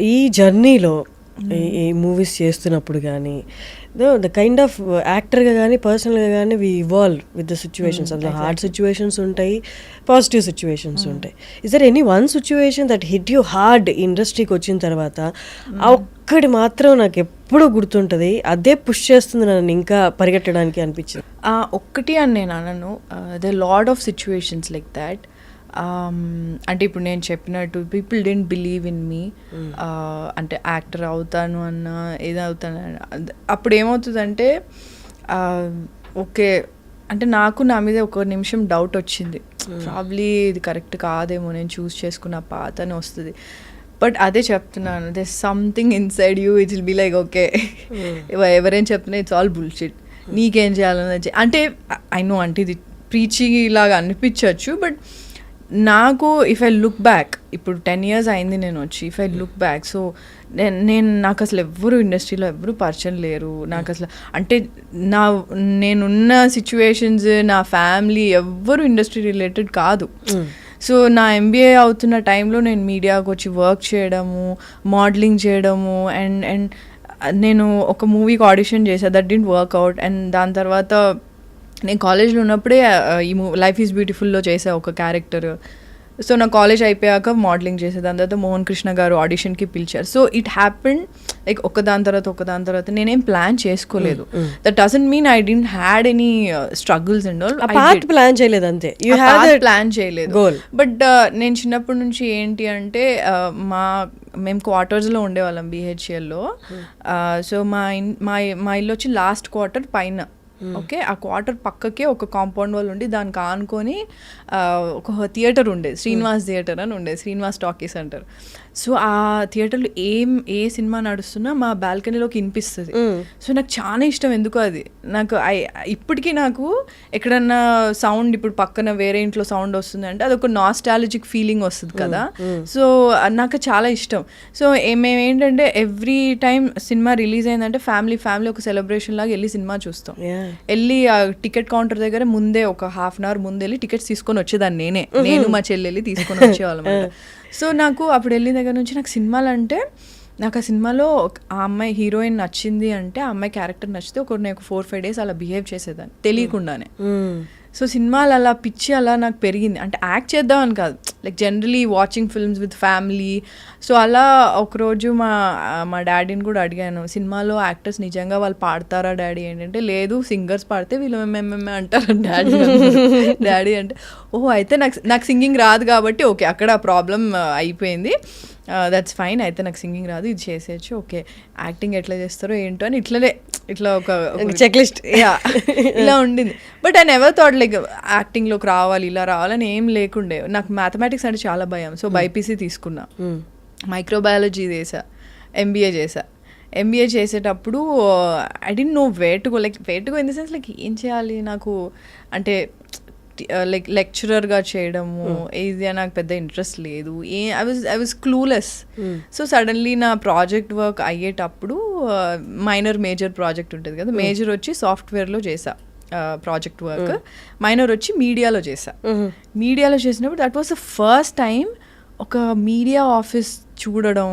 ఈ జర్నీలో ఈ మూవీస్ చేస్తున్నప్పుడు కానీ ద కైండ్ ఆఫ్ యాక్టర్గా కానీ పర్సనల్గా కానీ we evolve with the situations అందులో హార్డ్ సిచ్యువేషన్స్ ఉంటాయి పాజిటివ్ సిచ్యువేషన్స్ ఉంటాయి. Is there any one situation that hit you hard ఇండస్ట్రీకి వచ్చిన తర్వాత ఆ ఒక్కటి మాత్రం నాకు ఎప్పుడూ గుర్తుంటుంది అదే పుష్ చేస్తుంది నన్ను ఇంకా పరిగెట్టడానికి అనిపించింది. ఆ, ఒక్కటి అని నేను అనను. The lot of situations like that అంటే ఇప్పుడు నేను చెప్పినట్టు people didn't believe in me అంటే యాక్టర్ అవుతాను అన్న ఏది అవుతాను అన్న. అద్- అప్పుడు ఏమవుతుందంటే ఓకే అంటే నాకు నా మీద ఒక నిమిషం డౌట్ వచ్చింది. ప్రాబ్లీ ఇది కరెక్ట్ కాదేమో నేను చూస్ చేసుకున్న పాత అని వస్తుంది. బట్ అదే చెప్తున్నాను they something inside you it will be like okay ఎవరేం చెప్తున్నా ఇట్స్ ఆల్ బుల్షిట్ నీకేం చేయాలని అంటే ఐ నో అంటే ఇది ప్రీచి లాగా అనిపించవచ్చు బట్ నాకు ఇఫ్ ఐ లుక్ బ్యాక్ ఇప్పుడు టెన్ ఇయర్స్ అయింది నేను వచ్చి if I look back so నేను నేను నాకు అసలు ఎవ్వరు ఇండస్ట్రీలో ఎవ్వరు పరిచయం లేరు. నాకు అసలు అంటే నా నేనున్న సిచ్యువేషన్స్ నా ఫ్యామిలీ ఎవ్వరు ఇండస్ట్రీ రిలేటెడ్ కాదు. సో నా ఎంబీఏ అవుతున్న టైంలో నేను మీడియాకి వచ్చి వర్క్ చేయడము మోడలింగ్ చేయడము అండ్ అండ్ నేను ఒక మూవీకి ఆడిషన్ చేశాను దట్ డింట్ వర్క్అవుట్ అండ్ దాని తర్వాత నేను కాలేజ్లో ఉన్నప్పుడే ఈ మూ లైఫ్ ఈజ్ బ్యూటిఫుల్లో చేసా ఒక క్యారెక్టర్ సో నా కాలేజ్ అయిపోయాక మోడలింగ్ చేసే దాని తర్వాత మోహన్ కృష్ణ గారు ఆడిషన్కి పిలిచారు. సో ఇట్ హ్యాపెన్ లైక్ ఒక దాని తర్వాత ఒక దాని తర్వాత నేనేం ప్లాన్ చేసుకోలేదు. That doesn't mean I didn't had any struggles and all part plan చేయలేదు అంతే. యూ ప్లాన్ చేయలేదు. బట్ నేను చిన్నప్పటి నుంచి ఏంటి అంటే మా మేము క్వార్టర్స్లో ఉండేవాళ్ళం బీహెచ్ఎల్లో సో మా ఇన్ మా మా ఇల్లు వచ్చి లాస్ట్ క్వార్టర్ పైన. ఓకే ఆ క్వార్టర్ పక్కకే ఒక కాంపౌండ్ వాళ్ళు ఉండి దానికి ఆనుకొని ఒక థియేటర్ ఉండేది శ్రీనివాస్ థియేటర్ అని ఉండేది శ్రీనివాస్ టాకీస్ అంటారు సో ఆ థియేటర్లో ఏం ఏ సినిమా నడుస్తున్నా మా బాల్కనీలోకి వినిపిస్తుంది. సో నాకు చాలా ఇష్టం ఎందుకో అది? నాకు ఐ ఇప్పటికీ నాకు ఎక్కడన్నా సౌండ్ ఇప్పుడు పక్కన వేరే ఇంట్లో సౌండ్ వస్తుంది అంటే అదొక నాస్టాలజిక్ ఫీలింగ్ వస్తుంది కదా? సో నాకు చాలా ఇష్టం. సో మేము ఏంటంటే ఎవ్రీ టైం సినిమా రిలీజ్ అయిందంటే ఫ్యామిలీ ఫ్యామిలీ ఒక సెలబ్రేషన్ లాగా వెళ్ళి సినిమా చూస్తాం. వెళ్ళి ఆ టికెట్ కౌంటర్ దగ్గర ముందే ఒక హాఫ్ అన్ అవర్ ముందు వెళ్ళి టికెట్స్ తీసుకొని వచ్చేదాన్ని నేనే. నేను మా చెల్లి వెళ్ళి తీసుకొని వచ్చేవాళ్ళం సో నాకు అప్పుడు వెళ్ళిన దగ్గర నుంచి నాకు సినిమాలు అంటే నాకు ఆ సినిమాలో ఆ అమ్మాయి హీరోయిన్ నచ్చింది అంటే ఆ అమ్మాయి క్యారెక్టర్ నచ్చితే ఒక నేను ఒక ఫోర్ ఫైవ్ డేస్ అలా బిహేవ్ చేసేదాన్ని. తెలియకుండానే. సో సినిమాలు అలా పిచ్చి అలా నాకు పెరిగింది. అంటే యాక్ట్ చేద్దామని కాదు. Like generally watching films with family so అలా ఒకరోజు మా మా డాడీని కూడా అడిగాను సినిమాలో యాక్టర్స్ నిజంగా వాళ్ళు పాడతారా డాడీ? ఏంటంటే లేదు సింగర్స్ పాడితే వీళ్ళు మేమే అంటారు డాడీ డాడీ అంటే ఓహో అయితే నాకు నాకు సింగింగ్ రాదు కాబట్టి ఓకే అక్కడ ప్రాబ్లం అయిపోయింది. దట్స్ ఫైన్ అయితే నాకు సింగింగ్ రాదు ఇది చేసేయచ్చు ఓకే. యాక్టింగ్ ఎట్లా చేస్తారో ఏంటో అని ఇట్లనే ఇట్లా ఒక చెక్లిస్ట్ యా. ఇలా ఉండింది. But I never thought like యాక్టింగ్లోకి రావాలి ఇలా రావాలని ఏం లేకుండే. నాకు మ్యాథమెటిక్స్ అంటే చాలా భయం. సో బైపీసీ తీసుకున్నా. మైక్రోబయాలజీ చేసా ఎంబీఏ చేసా ఎంబీఏ చేసేటప్పుడు I didn't know where to go like where to go in the sense like ఏం చేయాలి నాకు? అంటే లైక్ లెక్చరర్గా చేయడము ఇది నాకు పెద్ద ఇంట్రెస్ట్ లేదు. A I was I was clueless so suddenly నా ప్రాజెక్ట్ వర్క్ అయ్యేటప్పుడు మైనర్ మేజర్ ప్రాజెక్ట్ ఉంటుంది కదా. మేజర్ వచ్చి సాఫ్ట్వేర్లో చేసా ప్రాజెక్ట్ వర్క్ మైనర్ వచ్చి మీడియాలో చేసా. మీడియాలో చేసినప్పుడు that was the first time ఒక మీడియా ఆఫీస్ చూడడం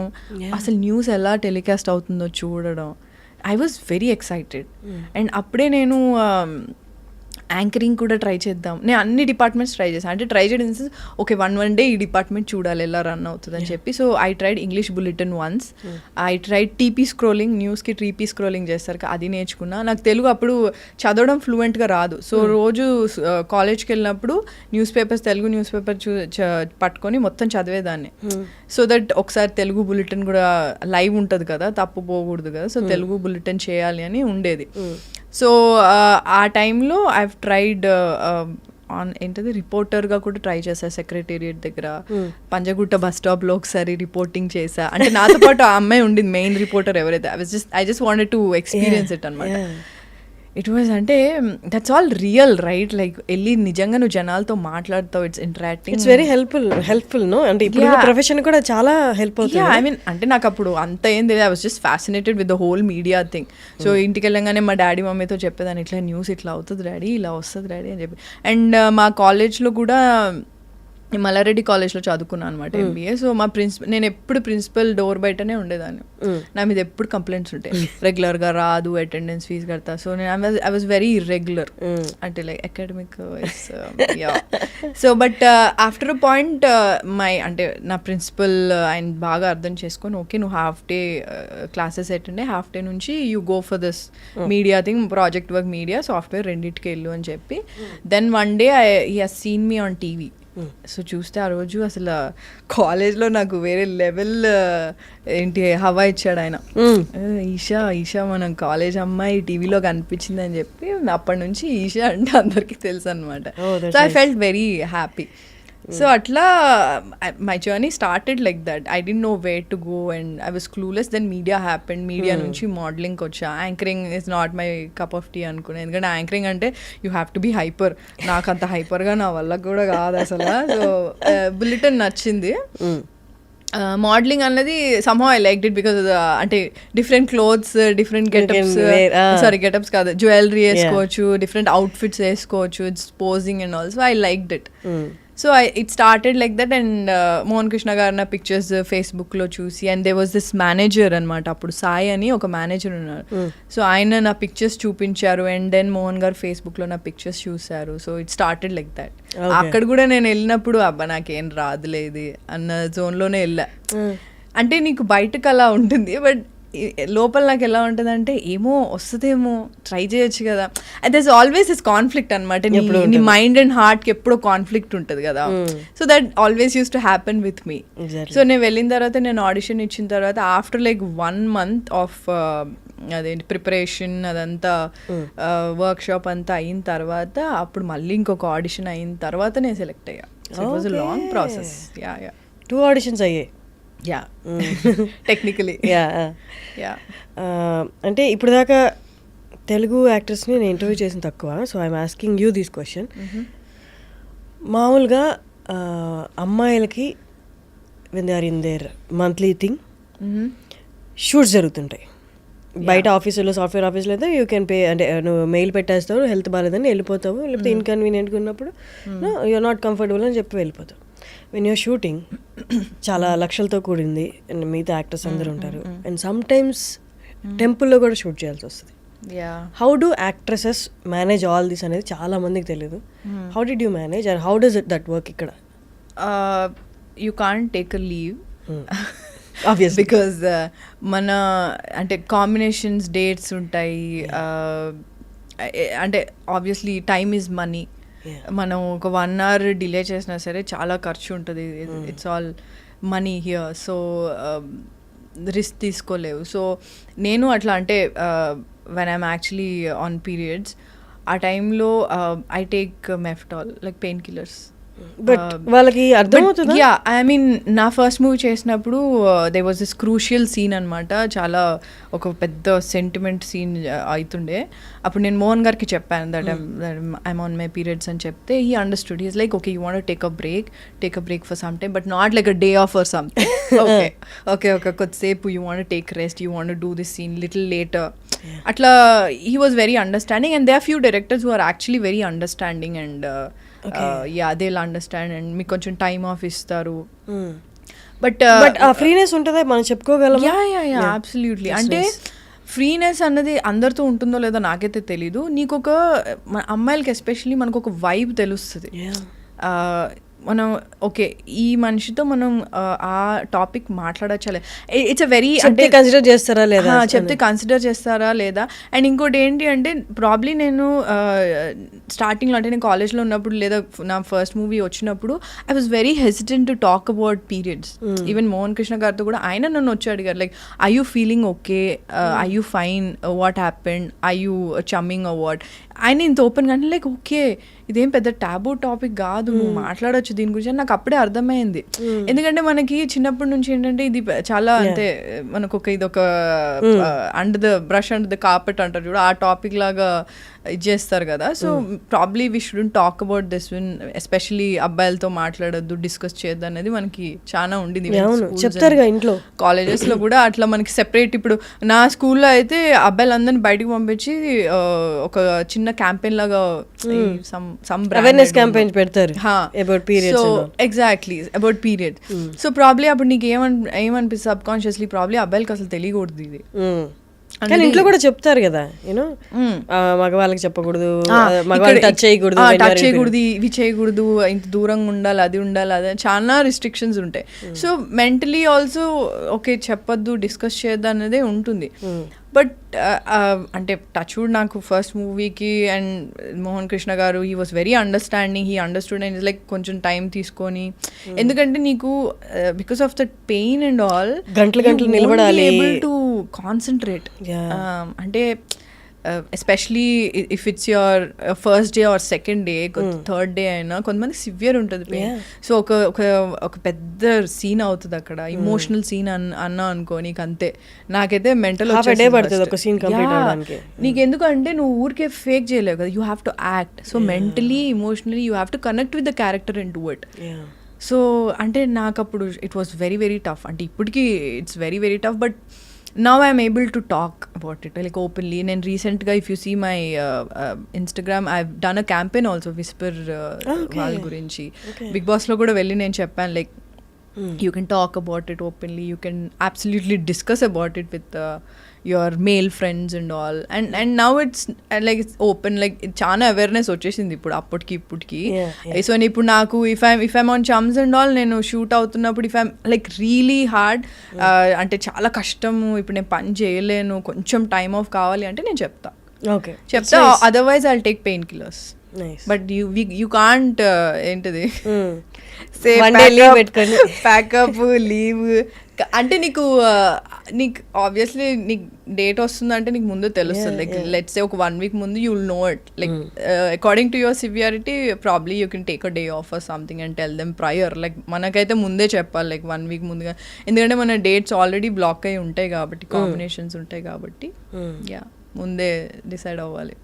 అసలు న్యూస్ ఎలా టెలికాస్ట్ అవుతుందో చూడడం. I was very excited and అప్పుడే నేను యాంకరింగ్ కూడా ట్రై చేద్దాం. నేను అన్ని డిపార్ట్మెంట్స్ ట్రై చేశాను. అంటే ట్రై చేయడం sense okay one one day ఈ డిపార్ట్మెంట్ చూడాలి ఎలా రన్ అవుతుంది అని చెప్పి. So I tried English bulletin once I tried TP scrolling న్యూస్కి టీపీ స్క్రోలింగ్ చేస్తారు. కదా, అది నేర్చుకున్నా. నాకు తెలుగు అప్పుడు చదవడం ఫ్లూయెంట్గా రాదు. సో రోజు కాలేజ్కి వెళ్ళినప్పుడు news papers Telugu news paper చూ చ- పట్టుకొని మొత్తం చదివేదాన్ని. సో దట్ ఒకసారి తెలుగు బులెటిన్ కూడా లైవ్ ఉంటుంది కదా తప్పు పోకూడదు కదా. సో తెలుగు బులెటిన్ చేయాలి అని ఉండేది. సో ఆ టైంలో ఐ ట్రైడ్ ఆన్ ఏంటది? రిపోర్టర్గా కూడా ట్రై చేశా సెక్రటేరియట్ దగ్గర. పంజగుట్ట బస్ స్టాప్లో ఒకసారి రిపోర్టింగ్ చేశా. అంటే నాతో పాటు ఆ అమ్మాయి ఉండింది మెయిన్ రిపోర్టర్ ఎవరైతే. I just I just wanted to experience it అనమాట ఇట్ వాజ్ అంటే that's all real right like వెళ్ళి నిజంగా నువ్వు జనాలతో మాట్లాడుతావు it's interacting it's very helpful helpful no అంటే ఇప్పుడు. ప్రొఫెషన్ కూడా చాలా హెల్ప్ అవుతుంది ఐ మీన్ అంటే నాకు అప్పుడు అంత ఏం తెలియదు. I was just fascinated with the whole media thing so ఇంటికి వెళ్ళంగానే మా డాడీ మమ్మీతో చెప్పేదాన్ని ఇట్లా న్యూస్ ఇట్లా అవుతుంది డాడీ ఇలా వస్తుంది డాడీ అని చెప్పి. అండ్ మా కాలేజ్లో కూడా మల్లారెడ్డి కాలేజ్లో చదువుకున్నాను అనమాట ఎంబీఏ సో మా ప్రిన్సిపల్ నేను ఎప్పుడు ప్రిన్సిపల్ డోర్ బయటనే ఉండేదాన్ని. నా మీద ఎప్పుడు కంప్లైంట్స్ ఉంటాయి. రెగ్యులర్గా రాదు అటెండెన్స్ ఫీజ్ కడతా. సో నేను ఐ వాజ్ వెరీ ఇర్రెగ్యులర్ అంటే like academic so but after a point my uh, అంటే నా ప్రిన్సిపల్ ఆయన బాగా అర్థం చేసుకొని ఓకే నువ్వు half day classes attend half day నుంచి you go for this media thing project work media software రెండింటికి వెళ్ళు అని చెప్పి. Then one day I he has seen me on TV so చూస్తే ఆ రోజు అసలు కాలేజ్లో నాకు వేరే లెవెల్ ఏంటి హవా ఇచ్చాడు ఆయన. ఈషా ఈషా మనం కాలేజ్ అమ్మాయి టీవీలో కనిపించింది అని చెప్పి అప్పటి నుంచి ఈషా అంటే అందరికీ తెలుసు అనమాట so I felt very happy so అట్లా my journey started like that I D know way to go and I was clueless then media happened media నుంచి మోడలింగ్కి వచ్చా anchoring is not my cup of tea అనుకున్నాను ఎందుకంటే anchoring అంటే you have to be hyper నాకు అంత హైపర్గా నా వల్ల కూడా కాదు అసలు. సో బుల్లెటిన్ నచ్చింది. మోడలింగ్ అన్నది somehow I like it because అంటే different clothes different getups. Sorry getups కాదు. జ్యువెలరీ వేసుకోవచ్చు డిఫరెంట్ అవుట్ఫిట్స్ వేసుకోవచ్చు it's posing and also I like it so I it started like that and Mohan Krishna garu నా pictures ఫేస్బుక్లో చూసి and they was this manager అనమాట అప్పుడు సాయి అని ఒక మేనేజర్ ఉన్నారు సో ఆయన నా పిక్చర్స్ చూపించారు అండ్ దెన్ మోహన్ గారు ఫేస్బుక్లో నా పిక్చర్స్ చూశారు. So it started like that. అక్కడ కూడా నేను వెళ్ళినప్పుడు అబ్బా నాకేం రాదులే ఇది అన్న జోన్లోనే వెళ్ళా. అంటే నీకు బయటకు అలా ఉంటుంది బట్ లోపల నాకు ఎలా ఉంటుంది అంటే ఏమో వస్తుందేమో ట్రై చేయొచ్చు కదా. దస్ ఆల్వేస్ ఇస్ కాన్ఫ్లిక్ట్ అనమాట నీ మైండ్ అండ్ హార్ట్కి ఎప్పుడో కాన్ఫ్లిక్ట్ ఉంటుంది కదా. So that always use to happen with me. So నేను వెళ్ళిన తర్వాత నేను ఆడిషన్ ఇచ్చిన తర్వాత after like one month of అదేంటి ప్రిపరేషన్ అదంతా వర్క్ షాప్ అంతా అయిన తర్వాత అప్పుడు మళ్ళీ ఇంకొక ఆడిషన్ అయిన తర్వాత నేను సెలెక్ట్ అయ్యా. Long. Process yeah yeah two auditions అయ్యాయి. యా టెక్నికలీ యా యా అంటే ఇప్పుడు దాకా తెలుగు యాక్టర్స్ని నేను ఇంటర్వ్యూ చేసిన తక్కువ so I'm asking you this question మామూలుగా అమ్మాయిలకి when they are in their monthly thing shoots జరుగుతుంటాయి. బయట ఆఫీసులో సాఫ్ట్వేర్ ఆఫీస్లో అయితే యూ కెన్ పే అంటే నువ్వు మెయిల్ పెట్టేస్తావు హెల్త్ బాగాలేదని వెళ్ళిపోతావు లేకపోతే ఇన్కన్వీనియంట్గా ఉన్నప్పుడు యూఆర్ నాట్ కంఫర్టబుల్ అని చెప్పి వెళ్ళిపోతావు. వెన్ యూర్ షూటింగ్ చాలా లక్షలతో కూడింది. అండ్ మిగతా యాక్టర్స్ అందరూ ఉంటారు. అండ్ సమ్ టైమ్స్ టెంపుల్లో కూడా షూట్ చేయాల్సి వస్తుంది. How do actresses manage all this అనేది చాలా మందికి తెలియదు how did you manage and how does it that work ఇక్కడ? You can't take a leave Obviously. Because మన అంటే కాంబినేషన్స్ డేట్స్ ఉంటాయి. Uh, అంటే ఆబ్వియస్లీ టైమ్ ఈజ్ మనీ. మనం ఒక వన్ అవర్ డిలే చేసినా సరే చాలా ఖర్చు ఉంటుంది. It's all money here so risk తీసుకోలేవు. So నేను అట్లా అంటే when I'm actually on periods ఆ టైంలో I take Meftal like pain killers but వాళ్ళకి అర్థమవుతుందా? యా ఐ మీన్ నా ఫస్ట్ మూవీ చేసినప్పుడు they was this crucial scene అనమాట చాలా ఒక పెద్ద సెంటిమెంట్ సీన్ అవుతుండే అప్పుడు నేను మోహన్ గారికి చెప్పాను that I'm on my periods అని చెప్తే he understood he's like okay you want take a break take a break for some time but not like a day off for something okay okay okay కొద్దిసేపు you want take rest you want do this scene little later అట్లా he was very understanding and they are few directors who are actually very understanding and yeah they understand and మీకు కొంచెం time off ఇస్తారు. But but ఆ freeness ఉంటుందా? మనం చెప్పుకోగలం yeah yeah yeah absolutely అంటే freeness అన్నది అందరితో ఉంటుందో లేదో నాకైతే తెలీదు. నీకు ఒక అమ్మాయిలకి ఎస్పెషల్లీ మనకు ఒక వైబ్ తెలుస్తుంది మనం ఓకే ఈ మనిషితో మనం ఆ, టాపిక్ మాట్లాడచ్చలే ఇట్స్ అ వెరీ అంటే కన్సిడర్ చేస్తారా లేదా చెప్తే కన్సిడర్ చేస్తారా లేదా? అండ్ ఇంకోటి ఏంటి అంటే ప్రాబ్లీ నేను స్టార్టింగ్లో అంటే నేను కాలేజ్లో ఉన్నప్పుడు లేదా నా ఫస్ట్ మూవీ వచ్చినప్పుడు I was very hesitant to talk about periods even Mohan Krishna గారితో కూడా ఆయన నన్ను వచ్చి అడిగారు like I you feeling okay I you fine what happened I you chumming what ఆయన ఇంత ఓపెన్ కానీ లైక్ ఓకే ఇదేం పెద్ద టాబూ టాపిక్ కాదు నువ్వు మాట్లాడొచ్చు దీని గురించి నాకు అప్పుడే అర్థమైంది. ఎందుకంటే మనకి చిన్నప్పటి నుంచి ఏంటంటే ఇది చాలా అంటే మనకు ఒక ఇది ఒక under the brush under the carpet అంటారు చూడు ఆ టాపిక్ లాగా ఇది చేస్తారు కదా. So probably we shouldn't talk about this when especially అబ్బాయిలతో మాట్లాడొద్దు డిస్కస్ చేయొద్దు అనేది మనకి చాలా ఉండింది అవును చెప్తారుగా ఇంట్లో. కాలేజెస్లో కూడా అట్లా మనకి సెపరేట్ ఇప్పుడు నా స్కూల్లో అయితే అబ్బాయిలందరిని బయటికి పంపించి ఒక చిన్న క్యాంపెయిన్ లాగా అవేర్నెస్ క్యాంపెయిన్ పెడతారు హా. About periods so. Exactly about period so probably అప్పుడు నీకు ఏమన్ ఏమనిపిస్తుంది? సబ్ కాన్షియస్లీ ప్రాబ్లీ అబ్బాయిలకి అసలు తెలియకూడదు ఇది. Mm. కానీ ఇంట్లో కూడా చెప్తారు కదా యూనో మగవాళ్ళకి చెప్పకూడదు మగవాళ్ళకి టచ్ చేయకూడదు టచ్ చేయకూడదు ఇవి చేయకూడదు ఇంత దూరంగా ఉండాలి అది ఉండాలి అది చాలా రిస్ట్రిక్షన్స్ ఉంటాయి. సో మెంటలీ ఆల్సో ఓకే చెప్పొద్దు డిస్కస్ చేయొద్దు అన్నదే ఉంటుంది. బట్ అంటే టచ్ వుడ్ నాకు ఫస్ట్ మూవీకి and Mohan Krishna garu he was very understanding he understood and like కొంచెం టైం తీసుకొని ఎందుకంటే నీకు because of that pain and all గంటలు గంటలు నిలబడాలి. To concentrate Yeah. అంటే especially if it's your first day or second day third day అయినా కొంతమంది సివియర్ ఉంటుంది Yeah. సో ఒక ఒక ఒక పెద్ద సీన్ అవుతుంది అక్కడ. ఇమోషనల్ సీన్ అన్ అన్నా అనుకో నీకు అంతే నాకైతే మెంటల్. నీకు ఎందుకంటే నువ్వు ఊరికే ఫేక్ చేయలేవు కదా. You have to act so mentally emotionally you have to connect with the character into it. So అంటే నాకు అప్పుడు it was very very tough అంటే ఇప్పటికీ it's very very tough but now I'm able to talk about it like openly నేను రీసెంట్గా if you see my Instagram I done a campaign also Whisper. వాళ్ళ గురించి. Big బాస్లో కూడా వెళ్ళి నేను చెప్పాను like you can talk about it openly you can absolutely discuss about it with your male friends and all and and now it's like it's open like చాలా awareness వచ్చేసింది ఇప్పుడు అప్పటికి ఇప్పటికి. సో ఇప్పుడు నాకు if I'm if I'm on chums and all నేను shoot అవుతున్నప్పుడు if I'm like really hard అంటే చాలా కష్టము ఇప్పుడు నేను పని చేయలేను కొంచెం టైం ఆఫ్ కావాలి అంటే నేను చెప్తా. ఓకే చెప్తా otherwise I take pain killers nice but you you can't ఏంటిది? పెట్టుకొని. ప్యాకప్ లీవ్ అంటే నీకు uh, నీకు ఆబ్వియస్లీ నీకు డేట్ వస్తుందంటే నీకు ముందు తెలుస్తుంది. లైక్ లెట్స్ ఒక వన్ వీక్ ముందు you will know it like according to your severity probably you can take a day off or something and tell them prior like మనకైతే ముందే చెప్పాలి. లైక్ వన్ వీక్ ముందుగా. ఎందుకంటే మన డేట్స్ ఆల్రెడీ బ్లాక్ అయి ఉంటాయి కాబట్టి కాంబినేషన్స్ ఉంటాయి కాబట్టి. యా ముందే డిసైడ్ అవ్వాలి.